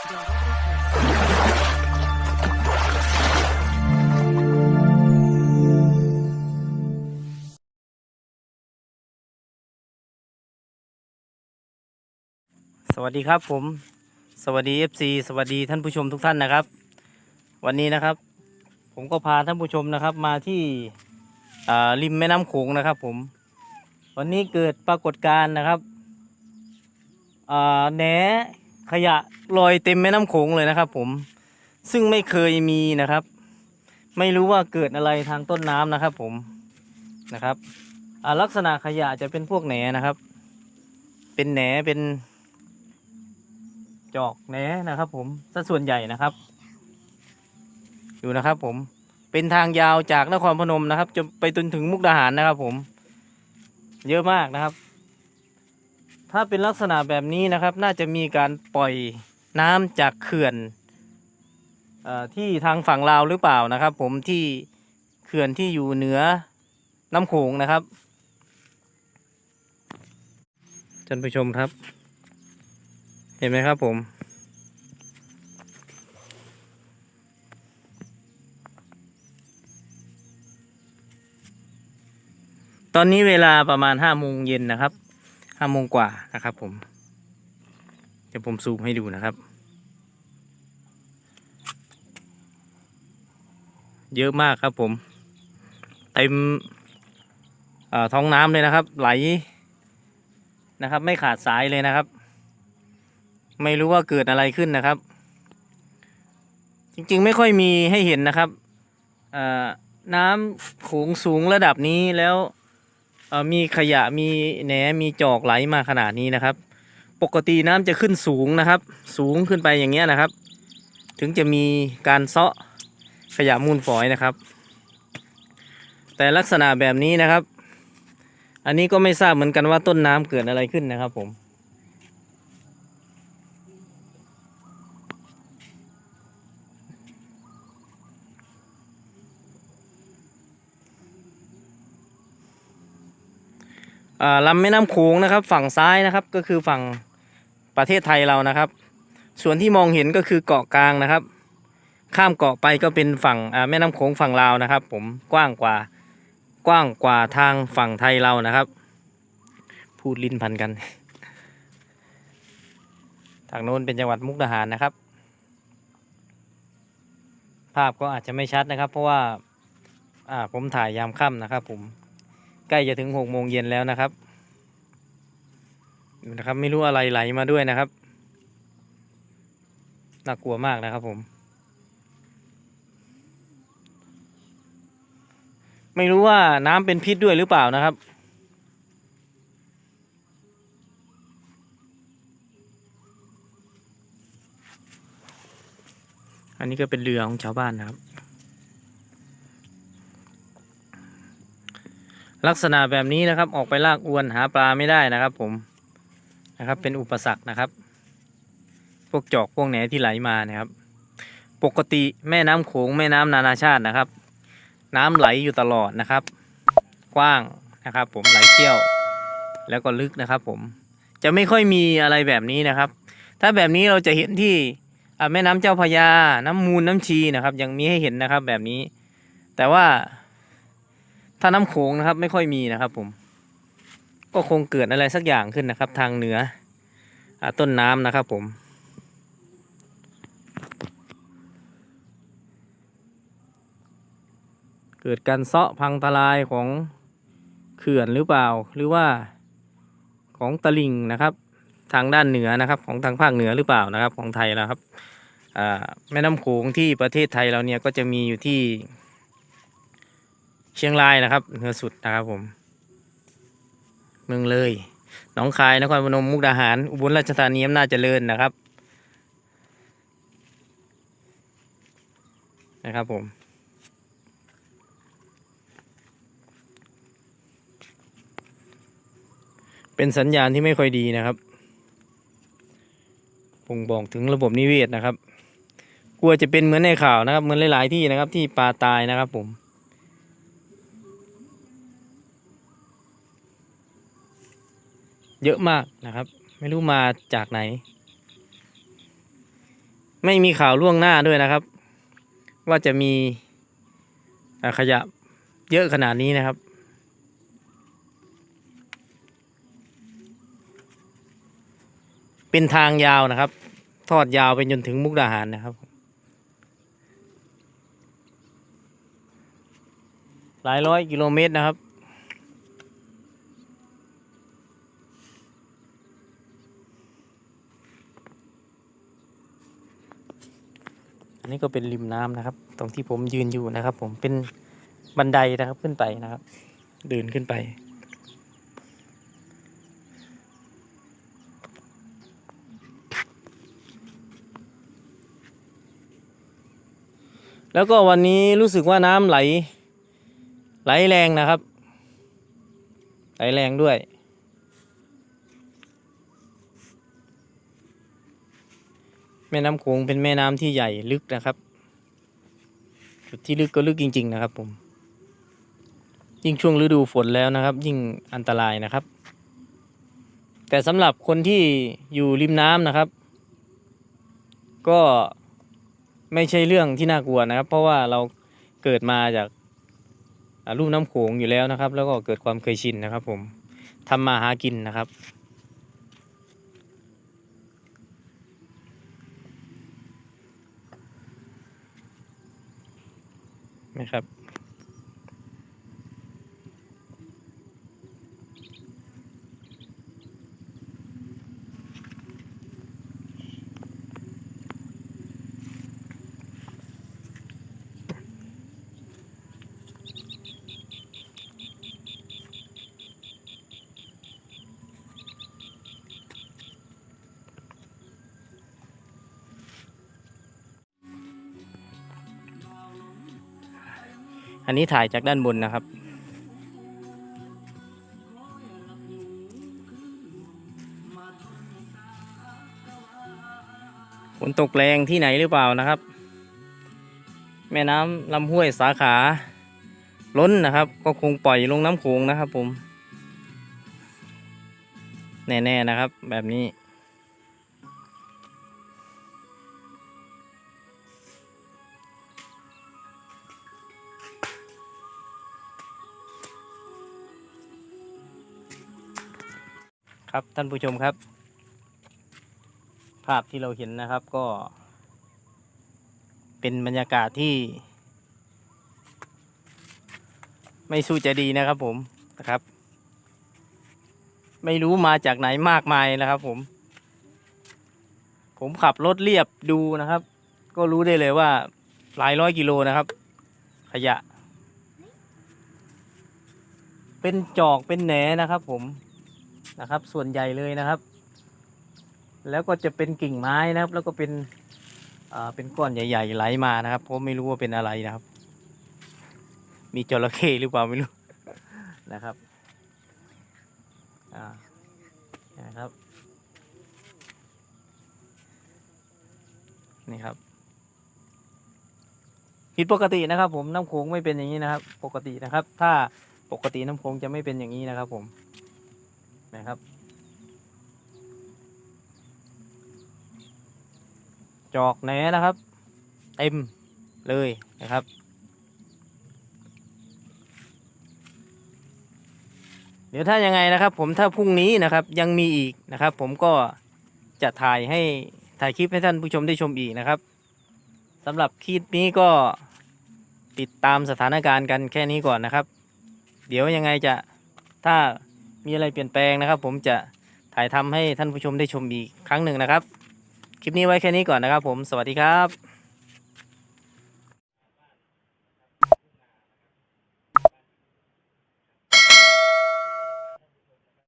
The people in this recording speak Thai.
สวัสดีครับผม สวัสดี FC สวัสดีท่านผู้ชมทุกท่านนะครับ วันนี้นะครับ ผมก็พาท่านผู้ชมนะครับมาที่ริมแม่น้ำโขงนะครับ ผม วันนี้เกิดปรากฏการณ์นะครับแหน ขยะลอยเต็มแม่น้ำโขงเลยนะครับ ผมซึ่งไม่เคยมีนะครับ ไม่รู้ว่าเกิดอะไรทางต้นน้ำนะครับ ผมนะครับลักษณะขยะจะเป็นพวกแหนนะครับ เป็นแหนเป็น จอกแหนนะครับ ผมซะส่วนใหญ่นะครับ อยู่นะครับ ผมเป็นทางยาวจากนครพนมนะครับจนไปจนถึงมุกดาหารนะครับ ผม เยอะมากนะครับ ถ้าเป็นลักษณะแบบนี้นะครับ น่าจะมีการปล่อยน้ำจากเขื่อนอที่ทางฝั่งลาวหรือเปล่านะครับ ผมที่เขื่อนที่อยู่เหนือน้ำโขงนะครับท่านผู้ชมครับ เห็นไหมครับผมตอนนี้เวลาประมาณห้าโมงเย็นนะครับ ห้าโมงกว่านะครับผมเดี๋ยวผมซูมให้ดูนะครับ เยอะมากครับผมเต็มท้องน้ำเลยนะครับ ไหลนะครับ ไม่ขาดสายเลยนะครับ ไม่รู้ว่าเกิดอะไรขึ้นนะครับ จริงๆไม่ค่อยมีให้เห็นนะครับน้ำโขงสูงระดับนี้แล้ว มีขยะมีแหนมีจอกไหลมาขนาดนี้นะครับ ปกติน้ำจะขึ้นสูงนะครับ สูงขึ้นไปอย่างเงี้ยนะครับ ถึงจะมีการเซาะขยะมูลฝอยนะครับ แต่ลักษณะแบบนี้นะครับ อันนี้ก็ไม่ทราบเหมือนกันว่าต้นน้ำเกิดอะไรขึ้นนะครับผม ลำแม่น้ำโขงนะครับ ฝั่งซ้ายนะครับก็คือฝั่งประเทศไทยเรานะครับ ส่วนที่มองเห็นก็คือเกาะกลางนะครับ ข้ามเกาะไปก็เป็นฝั่งแม่น้ำโขงฝั่งลาวนะครับ ผมกว้างกว่ากว้างกว่าทางฝั่งไทยเรานะครับ พูดลิ้นพันกันทางโน้นเป็นจังหวัดมุกดาหารนะครับ ภาพก็อาจจะไม่ชัดนะครับ เพราะว่าผมถ่ายยามค่ำนะครับผม ใกล้จะถึงหกโมงเย็นแล้วนะครับนะครับ ไม่รู้อะไรไหลมาด้วยนะครับน่ากลัวมากนะครับผม ไม่รู้ว่าน้ำเป็นพิษด้วยหรือเปล่านะครับอันนี้ก็เป็นเรือของชาวบ้านนะครับ ลักษณะแบบนี้นะครับ ออกไปลากอวนหาปลาไม่ได้นะครับ ผมนะครับ เป็นอุปสรรคนะครับ พวกจอกพวกแหนที่ไหลมานะครับ ปกติแม่น้ำโขงแม่น้ำนานาชาตินะครับ น้ำไหลอยู่ตลอดนะครับ กว้างนะครับ ผมไหลเชี่ยว แล้วก็ลึกนะครับ ผมจะไม่ค่อยมีอะไรแบบนี้นะครับ ถ้าแบบนี้เราจะเห็นที่แม่น้ำเจ้าพระยา น้ำมูลน้ำชีนะครับ ยังมีให้เห็นนะครับแบบนี้ แต่ว่า ถ้าน้ำโขงนะครับ ไม่ค่อยมีนะครับผม ก็คงเกิดอะไรสักอย่างขึ้นนะครับ ทางเหนืออต้นน้ำนะครับผมเกิดการเซาะพังทลายของเขื่อนหรือเปล่า หรือว่าของตลิ่งนะครับ ทางด้านเหนือนะครับ ของทางภาคเหนือหรือเปล่านะครับ ของไทยนะครับแม่น้ำโขงที่ประเทศไทยเราเนี่ยก็จะมีอยู่ที่ เชียงรายนะครับเหนือสุดนะครับผม เมืองเลยหนองคายนครพนมมุกดาหาร อุบลราชธานีอำนาจเจริญนะครับ นะครับผมเป็นสัญญาณที่ไม่ค่อยดีนะครับบ่งบอกถึงระบบนิเวศนะครับ กลัวจะเป็นเหมือนในข่าวนะครับ เหมือนหลาย ๆ ที่นะครับ ที่ปลาตายนะครับผม เยอะมากนะครับ ไม่รู้มาจากไหน ไม่มีข่าวล่วงหน้าด้วยนะครับ ว่าจะมีขยะเยอะขนาดนี้นะครับ เป็นทางยาวนะครับ ทอดยาวไปจนถึงมุกดาหารนะครับ หลายร้อยกิโลเมตรนะครับ อันนี้ ก็เป็นริมน้ำนะครับ ตรงที่ผมยืนอยู่นะครับ ผมเป็นบันไดนะครับขึ้นไปนะครับ เดินขึ้นไป แล้วก็วันนี้รู้สึกว่าน้ำไหล ไหลแรงนะครับ ไหลแรงด้วย แม่น้ำโขงเป็นแม่น้ำที่ใหญ่ลึกนะครับ จุดที่ลึกก็ลึกจริง ๆ นะครับผม ยิ่งช่วงฤดูฝนแล้วนะครับ ยิ่งอันตรายนะครับ แต่สำหรับคนที่อยู่ริมน้ำนะครับ ก็ไม่ใช่เรื่องที่น่ากลัวนะครับ เพราะว่าเราเกิดมาจากอ่าลุ่มน้ำโขงอยู่แล้วนะครับ แล้วก็เกิดความเคยชินนะครับ ผมทำมาหากินนะครับ นะครับ อันนี้ถ่ายจากด้านบนนะครับ ฝนตกแรงที่ไหนหรือเปล่านะครับ แม่น้ำลำห้วยสาขา ล้นนะครับ ก็คงปล่อยลงน้ำโขงนะครับผม แน่ ๆ นะครับ แบบนี้ ครับท่านผู้ชมครับ ภาพที่เราเห็นนะครับก็ เป็นบรรยากาศที่ ไม่สู้จะดีนะครับผมนะครับ ไม่รู้มาจากไหนมากมายนะครับผม ผมขับรถเรียบดูนะครับ ก็รู้ได้เลยว่า หลายร้อยกิโลนะครับ ขยะ เป็นจอกเป็นแหนนะครับผม นะครับ ส่วนใหญ่เลยนะครับ แล้วก็จะเป็นกิ่งไม้นะครับ แล้วก็เป็นอ่าเป็นก้อนใหญ่ ๆ ไหลมานะครับผมไม่รู้ว่าเป็นอะไรนะครับ มีจระเข้หรือเปล่าไม่รู้นะครับอ่านะครับนี่ครับผิดปกตินะครับ ผมน้ำโขงไม่เป็นอย่างนี้นะครับ ปกตินะครับ ถ้าปกติน้ำโขงจะไม่เป็นอย่างนี้นะครับ ผม นะครับ จอกแหนนะครับ เต็มเลยนะครับ เดี๋ยวถ้ายังไงนะครับ ผมถ้าพรุ่งนี้นะครับยังมีอีกนะครับ ผมก็จะถ่ายให้ถ่ายคลิปให้ท่านผู้ชมได้ชมอีกนะครับสำหรับคลิปนี้ก็ติดตามสถานการณ์กันแค่นี้ก่อนนะครับ เดี๋ยวยังไงจะถ้า มีอะไรเปลี่ยนแปลงนะครับ ผมจะถ่ายทำให้ท่านผู้ชมได้ชมอีกครั้งหนึ่งนะครับ คลิปนี้ไว้แค่นี้ก่อนนะครับ ผมสวัสดีครับ